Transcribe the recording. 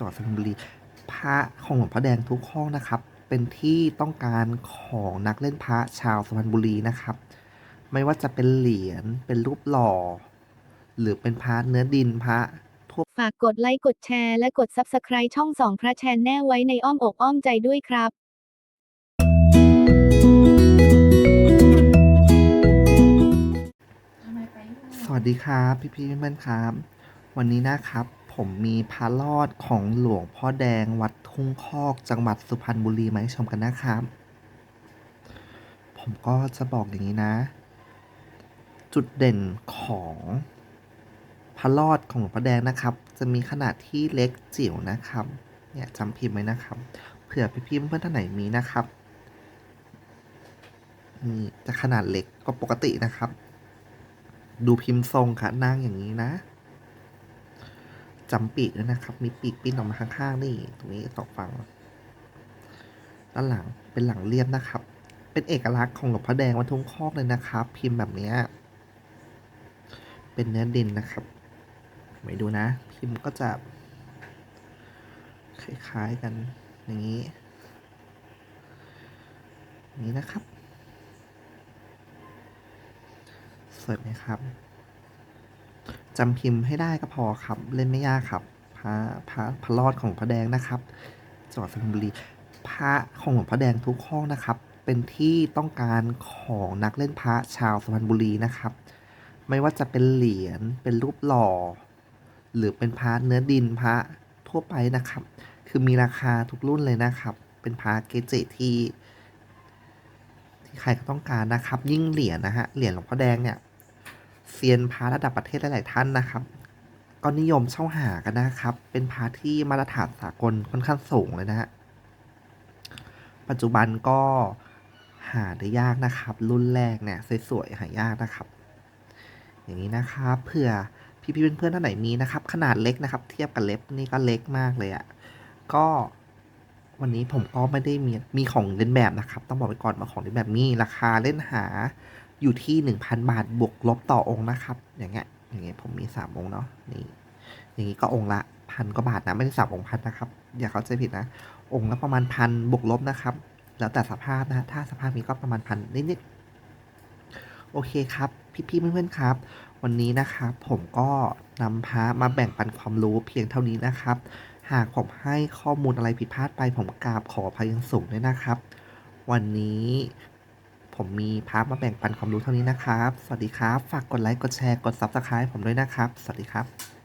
จังหวัดสุพรรณบุรีพระของหลวงพ่อแดงทุกห้องนะครับ เป็นที่ต้องการของนักเล่นพระชาวสุพรรณบุรีนะครับ ไม่ว่าจะเป็นเหรียญเป็นรูปหล่อ หรือเป็นพระเนื้อดินพระทั่วฝากกดไลค์กดแชร์และกด Subscribe ช่องสองพระแชนแน่ไว้ในอ้อมอกอ้อมใจด้วยครับสวัสดีครับ พี่พี่ๆเพื่อนๆครับ วันนี้นะครับ ผมมีพระรอดของหลวงพ่อแดงวัดทุ่งคอกจังหวัดสุพรรณบุรีมาให้ชมกันนะครับ ผมก็จะบอกอย่างนี้นะ จุดเด่นของพระรอดของหลวงพ่อแดงนะครับ จะมีขนาดที่เล็กจิ๋วนะครับ เนี่ยจำพิมพ์ไว้นะครับ เผื่อพี่พี่ๆเพื่อนท่านไหนมีนะครับนี่จะขนาดเล็กกว่าปกตินะครับ ดูพิมพ์ทรงค่ะนั่งอย่างนี้นะ จำปีกด้วยนะครับ มีปีกปิ้นออกมาข้างๆนี่ ตรงนี้สองฝั่งด้านหลังเป็นหลังเรียบนะครับ เป็นเอกลักษณ์ของหลวงพ่อแดงวัดทุ่งคอกเลยนะครับ พิมพ์แบบเนี้ยเป็นเนื้อดินนะครับไม่ดูนะ พิมพ์ก็จะ คล้ายๆกันอย่างนี้นี้นะครับ สวยไหมครับ จำพิมพ์ให้ได้ก็พอครับ เล่นไม่ยากครับพระพระพระรอดของพระแดงนะครับจังหวัดสุพรรณบุรีพระของหลวงพ่อแดงทุกห้องนะครับ เป็นที่ต้องการของนักเล่นพระชาวสุพรรณบุรีนะครับ ไม่ว่าจะเป็นเหรียญเป็นรูปหล่อ หรือเป็นพระเนื้อดินพระทั่วไปนะครับ คือมีราคาทุกรุ่นเลยนะครับ เป็นพระเกจิที่ที่ใครก็ต้องการนะครับ ยิ่งเหรียญนะฮะเหรียญหลวงพ่อแดงเนี่ย ซียนพระระดับประเทศหลาย ๆ ท่านนะครับก็นิยมเช่าหากันนะครับ เป็นพระที่มาตรฐานสากลค่อนข้างสูงเลยนะฮะ ปัจจุบันก็หาได้ยากนะครับ รุ่นแรกเนี่ยสวยๆหายากนะครับ อย่างนี้นะครับเผื่อพี่ๆเพื่อนๆท่านไหนมีนะครับ ขนาดเล็กนะครับ เทียบกับเล็บนี่ก็เล็กมากเลยอะ่ะก็วันนี้ผมก็ไม่ได้มีมีของเล่นแบบนะครับ ต้องบอกไว้ก่อนว่าของเล่นแบบนี้ราคาเล่นหา อยู่ที่ 1,000 บาทบวกลบต่อองค์นะครับ อย่างเงี้ยอย่างเงี้ยผมมีสามองค์เนาะนี่อย่างงี้ก็องค์ละพันกว่าบาทนะไม่ได้สามองค์พันนะครับ อย่าเข้าใจผิดนะ องค์ละประมาณพันบวกลบนะครับ แล้วแต่สภาพนะถ้าสภาพนี้ก็ประมาณพันนิดๆโอเคครับ พี่ๆเพื่อนๆครับ วันนี้นะครับผมก็นำพระมาแบ่งปันความรู้เพียงเท่านี้นะครับ หากผมให้ข้อมูลอะไรผิดพลาดไปผมกราบขออภัยยังสูงด้วยนะครับ วันนี้ ผมมีพระมาแบ่งปันความรู้เท่านี้นะครับ สวัสดีครับ ฝากกดไลค์ กดแชร์ กด Subscribe ผมด้วยนะครับ สวัสดีครับ